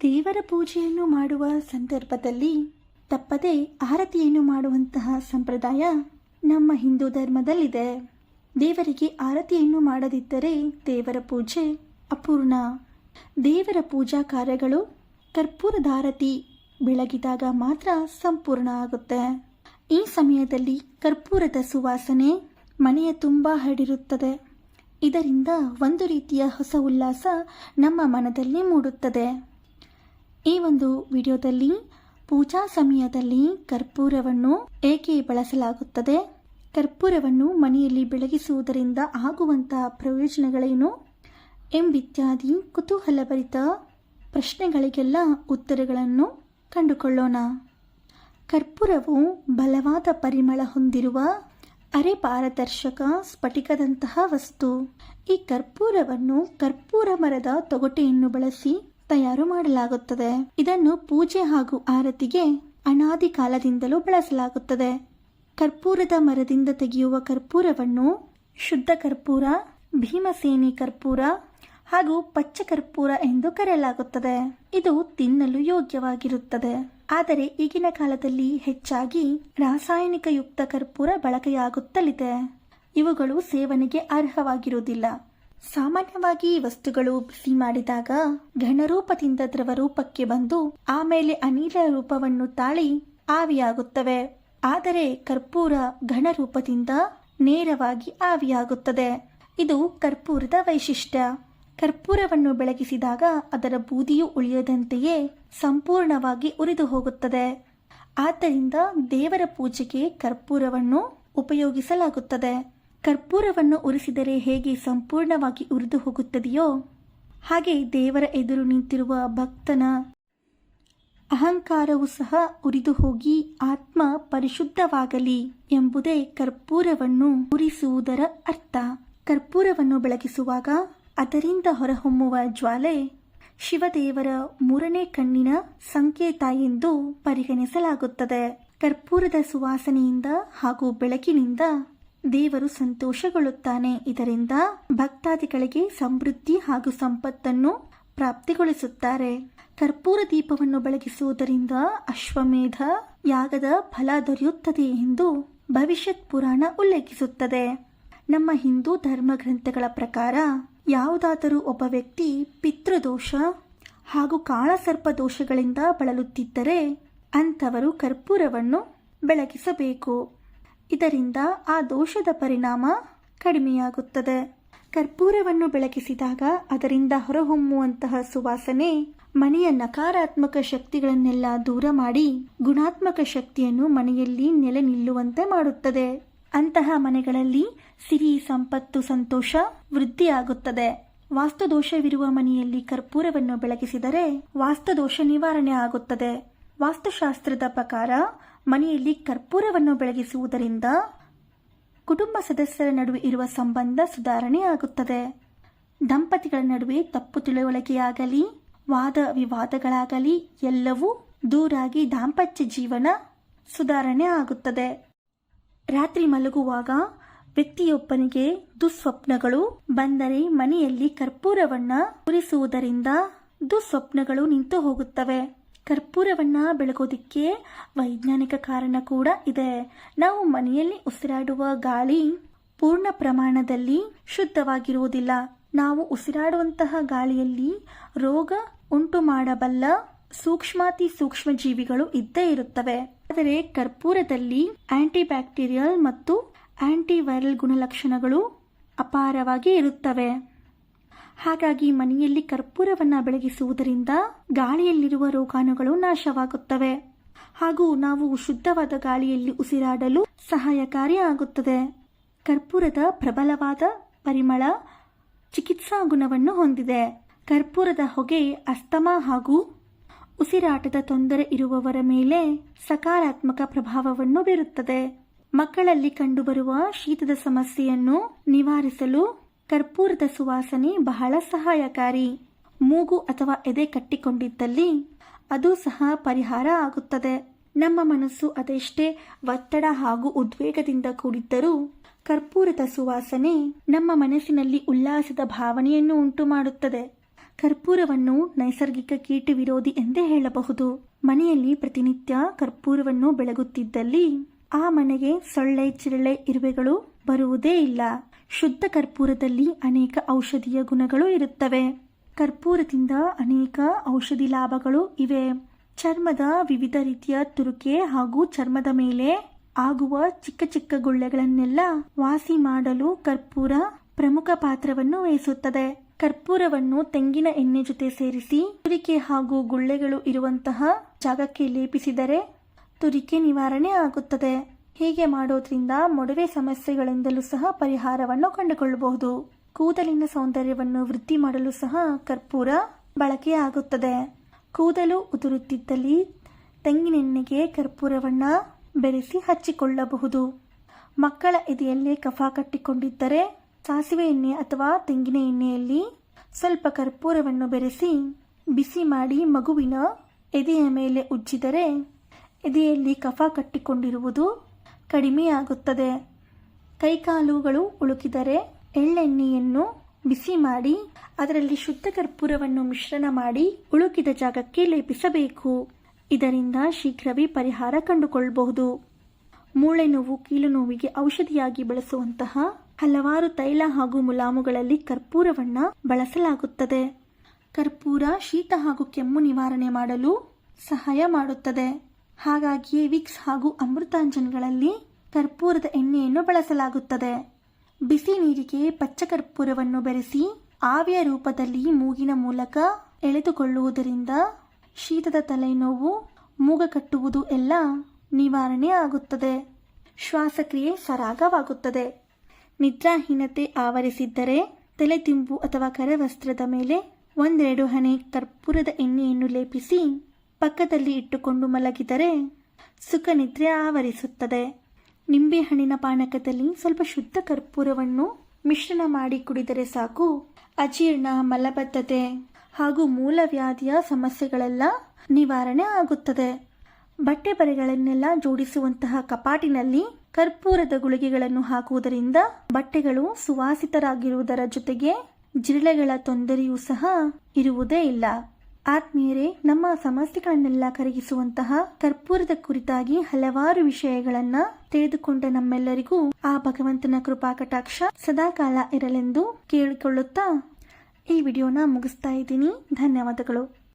ದೇವರ ಪೂಜೆಯನ್ನು ಮಾಡುವ ಸಂದರ್ಭದಲ್ಲಿ ತಪ್ಪದೆ ಆರತಿಯನ್ನು ಮಾಡುವಂತಹ ಸಂಪ್ರದಾಯ ನಮ್ಮ ಹಿಂದೂ ಧರ್ಮದಲ್ಲಿದೆ. ದೇವರಿಗೆ ಆರತಿಯನ್ನು ಮಾಡದಿದ್ದರೆ ದೇವರ ಪೂಜೆ ಅಪೂರ್ಣ. ದೇವರ ಪೂಜಾ ಕಾರ್ಯಗಳು ಕರ್ಪೂರದ ಆರತಿ ಬೆಳಗಿದಾಗ ಮಾತ್ರ ಸಂಪೂರ್ಣ ಆಗುತ್ತೆ. ಈ ಸಮಯದಲ್ಲಿ ಕರ್ಪೂರದ ಸುವಾಸನೆ ಮನೆಯ ತುಂಬ ಹರಡಿರುತ್ತದೆ. ಇದರಿಂದ ಒಂದು ರೀತಿಯ ಹೊಸ ಉಲ್ಲಾಸ ನಮ್ಮ ಮನದಲ್ಲಿ ಮೂಡುತ್ತದೆ. ಈ ಒಂದು ವಿಡಿಯೋದಲ್ಲಿ ಪೂಜಾ ಸಮಯದಲ್ಲಿ ಕರ್ಪೂರವನ್ನು ಏಕೆ ಬಳಸಲಾಗುತ್ತದೆ? ಕರ್ಪೂರವನ್ನು ಮನೆಯಲ್ಲಿ ಬೆಳಗಿಸುವುದರಿಂದ ಆಗುವಂತಹ ಪ್ರಯೋಜನಗಳೇನು? ಎಂಬಿತ್ಯಾದಿ ಕುತೂಹಲಭರಿತ ಪ್ರಶ್ನೆಗಳಿಗೆಲ್ಲ ಉತ್ತರಗಳನ್ನು ಕಂಡುಕೊಳ್ಳೋಣ. ಕರ್ಪೂರವು ಬಲವಾದ ಪರಿಮಳ ಹೊಂದಿರುವ ಅರೆ ಪಾರದರ್ಶಕ ಸ್ಫಟಿಕದಂತಹ ವಸ್ತು. ಈ ಕರ್ಪೂರವನ್ನು ಕರ್ಪೂರ ಮರದ ತೊಗಟೆಯನ್ನು ಬಳಸಿ ತಯಾರು ಮಾಡಲಾಗುತ್ತದೆ. ಇದನ್ನು ಪೂಜೆ ಹಾಗೂ ಆರತಿಗೆ ಅನಾದಿ ಕಾಲದಿಂದಲೂ ಬಳಸಲಾಗುತ್ತದೆ. ಕರ್ಪೂರದ ಮರದಿಂದ ತೆಗೆಯುವ ಕರ್ಪೂರವನ್ನು ಶುದ್ಧ ಕರ್ಪೂರ, ಭೀಮಸೇನಿ ಕರ್ಪೂರ ಹಾಗೂ ಪಚ್ಚ ಕರ್ಪೂರ ಎಂದು ಕರೆಯಲಾಗುತ್ತದೆ. ಇದು ತಿನ್ನಲು ಯೋಗ್ಯವಾಗಿರುತ್ತದೆ. ಆದರೆ ಈಗಿನ ಕಾಲದಲ್ಲಿ ಹೆಚ್ಚಾಗಿ ರಾಸಾಯನಿಕ ಯುಕ್ತ ಕರ್ಪೂರ ಬಳಕೆಯಾಗುತ್ತಲಿದೆ. ಇವುಗಳು ಸೇವನೆಗೆ ಅರ್ಹವಾಗಿರುವುದಿಲ್ಲ. ಸಾಮಾನ್ಯವಾಗಿ ವಸ್ತುಗಳು ಬಿಸಿ ಮಾಡಿದಾಗ ಘನರೂಪದಿಂದ ದ್ರವ ರೂಪಕ್ಕೆ ಬಂದು ಆಮೇಲೆ ಅನಿಲ ರೂಪವನ್ನು ತಾಳಿ ಆವಿಯಾಗುತ್ತವೆ. ಆದರೆ ಕರ್ಪೂರ ಘನರೂಪದಿಂದ ನೇರವಾಗಿ ಆವಿಯಾಗುತ್ತದೆ. ಇದು ಕರ್ಪೂರದ ವೈಶಿಷ್ಟ್ಯ. ಕರ್ಪೂರವನ್ನು ಬೆಳಗಿಸಿದಾಗ ಅದರ ಬೂದಿಯು ಉಳಿಯದಂತೆಯೇ ಸಂಪೂರ್ಣವಾಗಿ ಉರಿದು ಹೋಗುತ್ತದೆ. ಆದ್ದರಿಂದ ದೇವರ ಪೂಜೆಗೆ ಕರ್ಪೂರವನ್ನು ಉಪಯೋಗಿಸಲಾಗುತ್ತದೆ. ಕರ್ಪೂರವನ್ನು ಉರಿಸಿದರೆ ಹೇಗೆ ಸಂಪೂರ್ಣವಾಗಿ ಉರಿದು ಹೋಗುತ್ತದೆಯೋ, ಹಾಗೆ ದೇವರ ಎದುರು ನಿಂತಿರುವ ಭಕ್ತನ ಅಹಂಕಾರವು ಸಹ ಉರಿದು ಹೋಗಿ ಆತ್ಮ ಪರಿಶುದ್ಧವಾಗಲಿ ಎಂಬುದೇ ಕರ್ಪೂರವನ್ನು ಉರಿಸುವುದರ ಅರ್ಥ. ಕರ್ಪೂರವನ್ನು ಬೆಳಗಿಸುವಾಗ ಅದರಿಂದ ಹೊರಹೊಮ್ಮುವ ಜ್ವಾಲೆ ಶಿವದೇವರ ಮೂರನೇ ಕಣ್ಣಿನ ಸಂಕೇತ ಎಂದು ಪರಿಗಣಿಸಲಾಗುತ್ತದೆ. ಕರ್ಪೂರದ ಸುವಾಸನೆಯಿಂದ ಹಾಗೂ ಬೆಳಕಿನಿಂದ ದೇವರು ಸಂತೋಷಗೊಳ್ಳುತ್ತಾನೆ. ಇದರಿಂದ ಭಕ್ತಾದಿಗಳಿಗೆ ಸಮೃದ್ಧಿ ಹಾಗೂ ಸಂಪತ್ತನ್ನು ಪ್ರಾಪ್ತಿಗೊಳಿಸುತ್ತಾರೆ. ಕರ್ಪೂರ ದೀಪವನ್ನು ಬೆಳಗಿಸುವುದರಿಂದ ಅಶ್ವಮೇಧ ಯಾಗದ ಫಲ ದೊರೆಯುತ್ತದೆ ಎಂದು ಭವಿಷ್ಯತ್ ಪುರಾಣ ಉಲ್ಲೇಖಿಸುತ್ತದೆ. ನಮ್ಮ ಹಿಂದೂ ಧರ್ಮ ಗ್ರಂಥಗಳ ಪ್ರಕಾರ ಯಾವುದಾದರೂ ಒಬ್ಬ ವ್ಯಕ್ತಿ ಪಿತೃದೋಷ ಹಾಗೂ ಕಾಳಸರ್ಪ ದೋಷಗಳಿಂದ ಬಳಲುತ್ತಿದ್ದರೆ ಅಂಥವರು ಕರ್ಪೂರವನ್ನು ಬೆಳಗಿಸಬೇಕು. ಇದರಿಂದ ಆ ದೋಷದ ಪರಿಣಾಮ ಕಡಿಮೆಯಾಗುತ್ತದೆ. ಕರ್ಪೂರವನ್ನು ಬೆಳಗಿಸಿದಾಗ ಅದರಿಂದ ಹೊರಹೊಮ್ಮುವಂತಹ ಸುವಾಸನೆ ಮನೆಯ ನಕಾರಾತ್ಮಕ ಶಕ್ತಿಗಳನ್ನೆಲ್ಲ ದೂರ ಮಾಡಿ ಗುಣಾತ್ಮಕ ಶಕ್ತಿಯನ್ನು ಮನೆಯಲ್ಲಿ ನೆಲೆ ನಿಲ್ಲುವಂತೆ ಮಾಡುತ್ತದೆ. ಅಂತಹ ಮನೆಗಳಲ್ಲಿ ಸಿರಿ ಸಂಪತ್ತು, ಸಂತೋಷ ವೃದ್ಧಿಯಾಗುತ್ತದೆ. ವಾಸ್ತುದೋಷವಿರುವ ಮನೆಯಲ್ಲಿ ಕರ್ಪೂರವನ್ನು ಬೆಳಗಿಸಿದರೆ ವಾಸ್ತುದೋಷ ನಿವಾರಣೆ ಆಗುತ್ತದೆ. ವಾಸ್ತುಶಾಸ್ತ್ರದ ಪ್ರಕಾರ ಮನೆಯಲ್ಲಿ ಕರ್ಪೂರವನ್ನು ಬೆಳಗಿಸುವುದರಿಂದ ಕುಟುಂಬ ಸದಸ್ಯರ ನಡುವೆ ಇರುವ ಸಂಬಂಧ ಸುಧಾರಣೆ ಆಗುತ್ತದೆ. ದಂಪತಿಗಳ ನಡುವೆ ತಪ್ಪು ತಿಳುವಳಿಕೆಯಾಗಲಿ, ವಾದ ವಿವಾದಗಳಾಗಲಿ, ಎಲ್ಲವೂ ದೂರಾಗಿ ದಾಂಪತ್ಯ ಜೀವನ ಸುಧಾರಣೆ ಆಗುತ್ತದೆ. ರಾತ್ರಿ ಮಲಗುವಾಗ ವ್ಯಕ್ತಿಯೊಬ್ಬನಿಗೆ ದುಸ್ವಪ್ನಗಳು ಬಂದರೆ ಮನೆಯಲ್ಲಿ ಕರ್ಪೂರವನ್ನ ಉರಿಸುವುದರಿಂದ ದುಸ್ವಪ್ನಗಳು ನಿಂತು ಹೋಗುತ್ತವೆ ಕರ್ಪೂರವನ್ನ ಬೆಳಗೋದಿಕ್ಕೆ ವೈಜ್ಞಾನಿಕ ಕಾರಣ ಕೂಡ ಇದೆ. ನಾವು ಮನೆಯಲ್ಲಿ ಉಸಿರಾಡುವ ಗಾಳಿ ಪೂರ್ಣ ಪ್ರಮಾಣದಲ್ಲಿ ಶುದ್ಧವಾಗಿರುವುದಿಲ್ಲ. ನಾವು ಉಸಿರಾಡುವಂತಹ ಗಾಳಿಯಲ್ಲಿ ರೋಗ ಉಂಟು ಮಾಡಬಲ್ಲ ಸೂಕ್ಷ್ಮಾತಿ ಸೂಕ್ಷ್ಮ ಜೀವಿಗಳು ಇದ್ದೇ ಇರುತ್ತವೆ. ಆದರೆ ಕರ್ಪೂರದಲ್ಲಿ ಆಂಟಿ ಬ್ಯಾಕ್ಟೀರಿಯಲ್ ಮತ್ತು ಆಂಟಿವೈರಲ್ ಗುಣಲಕ್ಷಣಗಳು ಅಪಾರವಾಗಿ ಇರುತ್ತವೆ. ಹಾಗಾಗಿ ಮನೆಯಲ್ಲಿ ಕರ್ಪೂರವನ್ನು ಬೆಳಗಿಸುವುದರಿಂದ ಗಾಳಿಯಲ್ಲಿರುವ ರೋಗಾಣುಗಳು ನಾಶವಾಗುತ್ತವೆ. ಹಾಗೂ ನಾವು ಶುದ್ಧವಾದ ಗಾಳಿಯಲ್ಲಿ ಉಸಿರಾಡಲು ಸಹಾಯಕಾರಿ ಆಗುತ್ತದೆ ಕರ್ಪೂರದ ಪ್ರಬಲವಾದ ಪರಿಮಳ ಚಿಕಿತ್ಸಾ ಗುಣವನ್ನು ಹೊಂದಿದೆ. ಕರ್ಪೂರದ ಹೊಗೆ ಅಸ್ತಮಾ ಹಾಗೂ ಉಸಿರಾಟದ ತೊಂದರೆ ಇರುವವರ ಮೇಲೆ ಸಕಾರಾತ್ಮಕ ಪ್ರಭಾವವನ್ನು ಬೀರುತ್ತದೆ. ಮಕ್ಕಳಲ್ಲಿ ಕಂಡುಬರುವ ಶೀತದ ಸಮಸ್ಯೆಯನ್ನು ನಿವಾರಿಸಲು ಕರ್ಪೂರದ ಸುವಾಸನೆ ಬಹಳ ಸಹಾಯಕಾರಿ. ಮೂಗು ಅಥವಾ ಎದೆ ಕಟ್ಟಿಕೊಂಡಿದ್ದಲ್ಲಿ ಅದು ಸಹ ಪರಿಹಾರ ಆಗುತ್ತದೆ. ನಮ್ಮ ಮನಸ್ಸು ಅದೆಷ್ಟೇ ಒತ್ತಡ ಹಾಗೂ ಉದ್ವೇಗದಿಂದ ಕೂಡಿದ್ದರೂ ಕರ್ಪೂರದ ಸುವಾಸನೆ ನಮ್ಮ ಮನಸ್ಸಿನಲ್ಲಿ ಉಲ್ಲಾಸದ ಭಾವನೆಯನ್ನು ಉಂಟು ಮಾಡುತ್ತದೆ ಕರ್ಪೂರವನ್ನು ನೈಸರ್ಗಿಕ ಕೀಟ ವಿರೋಧಿ ಎಂದೇ ಹೇಳಬಹುದು. ಮನೆಯಲ್ಲಿ ಪ್ರತಿನಿತ್ಯ ಕರ್ಪೂರವನ್ನು ಬೆಳಗುತ್ತಿದ್ದಲ್ಲಿ ಆ ಮನೆಗೆ ಸೊಳ್ಳೆ, ಚಿರಳೆ, ಇರುವೆಗಳು ಬರುವುದೇ ಇಲ್ಲ. ಶುದ್ಧ ಕರ್ಪೂರದಲ್ಲಿ ಅನೇಕ ಔಷಧೀಯ ಗುಣಗಳು ಇರುತ್ತವೆ. ಕರ್ಪೂರದಿಂದ ಅನೇಕ ಔಷಧಿ ಲಾಭಗಳು ಇವೆ. ಚರ್ಮದ ವಿವಿಧ ರೀತಿಯ ತುರುಕೆ ಹಾಗೂ ಚರ್ಮದ ಮೇಲೆ ಆಗುವ ಚಿಕ್ಕ ಚಿಕ್ಕ ಗುಳ್ಳೆಗಳನ್ನೆಲ್ಲ ವಾಸಿ ಮಾಡಲು ಕರ್ಪೂರ ಪ್ರಮುಖ ಪಾತ್ರವನ್ನು ವಹಿಸುತ್ತದೆ. ಕರ್ಪೂರವನ್ನು ತೆಂಗಿನ ಎಣ್ಣೆ ಜೊತೆ ಸೇರಿಸಿ ತುರಿಕೆ ಹಾಗೂ ಗುಳ್ಳೆಗಳು ಇರುವಂತಹ ಜಾಗಕ್ಕೆ ಲೇಪಿಸಿದರೆ ತುರಿಕೆ ನಿವಾರಣೆ ಆಗುತ್ತದೆ. ಹೀಗೆ ಮಾಡೋದ್ರಿಂದ ಮೊಡವೆ ಸಮಸ್ಯೆಗಳಿಂದಲೂ ಸಹ ಪರಿಹಾರವನ್ನು ಕಂಡುಕೊಳ್ಳಬಹುದು. ಕೂದಲಿನ ಸೌಂದರ್ಯವನ್ನು ವೃದ್ಧಿ ಮಾಡಲು ಸಹ ಕರ್ಪೂರ ಬಳಕೆಯಾಗುತ್ತದೆ. ಕೂದಲು ಉದುರುತ್ತಿದ್ದಲ್ಲಿ ತೆಂಗಿನೆಣ್ಣೆಗೆ ಕರ್ಪೂರವನ್ನು ಬೆರೆಸಿ ಹಚ್ಚಿಕೊಳ್ಳಬಹುದು. ಮಕ್ಕಳ ಎದೆಯಲ್ಲಿ ಕಫ ಕಟ್ಟಿಕೊಂಡಿದ್ದರೆ ಸಾಸಿವೆ ಎಣ್ಣೆ ಅಥವಾ ತೆಂಗಿನ ಎಣ್ಣೆಯಲ್ಲಿ ಸ್ವಲ್ಪ ಕರ್ಪೂರವನ್ನು ಬೆರೆಸಿ ಬಿಸಿ ಮಾಡಿ ಮಗುವಿನ ಎದೆಯ ಮೇಲೆ ಉಜ್ಜಿದರೆ ಎದೆಯಲ್ಲಿ ಕಫ ಕಟ್ಟಿಕೊಂಡಿರುವುದು ಕಡಿಮೆಯಾಗುತ್ತದೆ. ಕೈಕಾಲುಗಳು ಉಳುಕಿದರೆ ಎಳ್ಳೆಣ್ಣೆಯನ್ನು ಬಿಸಿ ಮಾಡಿ, ಅದರಲ್ಲಿ ಶುದ್ಧ ಕರ್ಪೂರವನ್ನು ಮಿಶ್ರಣ ಮಾಡಿ ಉಳುಕಿದ ಜಾಗಕ್ಕೆ ಲೇಪಿಸಬೇಕು. ಇದರಿಂದ ಶೀಘ್ರವೇ ಪರಿಹಾರ ಕಂಡುಕೊಳ್ಳಬಹುದು ಮೂಳೆ ನೋವು ಕೀಲು ನೋವಿಗೆ ಔಷಧಿಯಾಗಿ ಬಳಸುವಂತಹ ಹಲವಾರು ತೈಲ ಹಾಗೂ ಮುಲಾಮುಗಳಲ್ಲಿ ಕರ್ಪೂರವನ್ನು ಬಳಸಲಾಗುತ್ತದೆ. ಕರ್ಪೂರ ಶೀತ ಹಾಗೂ ಕೆಮ್ಮು ನಿವಾರಣೆ ಮಾಡಲು ಸಹಾಯ ಮಾಡುತ್ತದೆ. ಹಾಗಾಗಿಯೇ ವಿಕ್ಸ್ ಹಾಗೂ ಅಮೃತಾಂಜನ್ಗಳಲ್ಲಿ ಕರ್ಪೂರದ ಎಣ್ಣೆಯನ್ನು ಬಳಸಲಾಗುತ್ತದೆ. ಬಿಸಿ ನೀರಿಗೆ ಪಚ್ಚ ಕರ್ಪೂರವನ್ನು ಬೆರೆಸಿ ಆವಿಯ ರೂಪದಲ್ಲಿ ಮೂಗಿನ ಮೂಲಕ ಎಳೆದುಕೊಳ್ಳುವುದರಿಂದ ಶೀತದ ತಲೆನೋವು, ಮೂಗ ಕಟ್ಟುವುದು ಎಲ್ಲ ನಿವಾರಣೆ ಆಗುತ್ತದೆ. ಶ್ವಾಸಕ್ರಿಯೆ ಸರಾಗವಾಗುತ್ತದೆ. ನಿದ್ರಾಹೀನತೆ ಆವರಿಸಿದ್ದರೆ ತಲೆ ತಿಂಬು ಅಥವಾ ಕರವಸ್ತ್ರದ ಮೇಲೆ ಒಂದೆರಡು ಹನಿ ಕರ್ಪೂರದ ಎಣ್ಣೆಯನ್ನು ಲೇಪಿಸಿ ಪಕ್ಕದಲ್ಲಿ ಇಟ್ಟುಕೊಂಡು ಮಲಗಿದರೆ ಸುಖ ನಿದ್ರೆ ಆವರಿಸುತ್ತದೆ. ನಿಂಬೆಹಣ್ಣಿನ ಪಾನಕದಲ್ಲಿ ಸ್ವಲ್ಪ ಶುದ್ಧ ಕರ್ಪೂರವನ್ನು ಮಿಶ್ರಣ ಮಾಡಿ ಕುಡಿದರೆ ಸಾಕು. ಅಜೀರ್ಣ, ಮಲಬದ್ಧತೆ ಹಾಗೂ ಮೂಲವ್ಯಾಧಿಯ ಸಮಸ್ಯೆಗಳೆಲ್ಲ ನಿವಾರಣೆ ಆಗುತ್ತದೆ. ಬಟ್ಟೆ ಬರೆಗಳನ್ನೆಲ್ಲ ಜೋಡಿಸುವಂತಹ ಕಪಾಟಿನಲ್ಲಿ ಕರ್ಪೂರದ ಗುಳಿಗೆಗಳನ್ನು ಹಾಕುವುದರಿಂದ ಬಟ್ಟೆಗಳು ಸುವಾಸಿತರಾಗಿರುವುದರ ಜೊತೆಗೆ ಜಿರಳೆಗಳ ತೊಂದರೆಯೂ ಸಹ ಇರುವುದೇ ಇಲ್ಲ. ಆತ್ಮೀಯರೇ, ನಮ್ಮ ಸಮಸ್ಯೆಗಳನ್ನೆಲ್ಲ ಕರಗಿಸುವಂತಹ ಕರ್ಪೂರದ ಕುರಿತಾಗಿ ಹಲವಾರು ವಿಷಯಗಳನ್ನ ತಿಳಿದುಕೊಂಡ ನಮ್ಮೆಲ್ಲರಿಗೂ ಆ ಭಗವಂತನ ಕೃಪಾ ಕಟಾಕ್ಷ ಸದಾಕಾಲ ಇರಲೆಂದು ಕೇಳಿಕೊಳ್ಳುತ್ತಾ ಈ ವಿಡಿಯೋನ ಮುಗಿಸ್ತಾ ಇದ್ದೀನಿ. ಧನ್ಯವಾದಗಳು.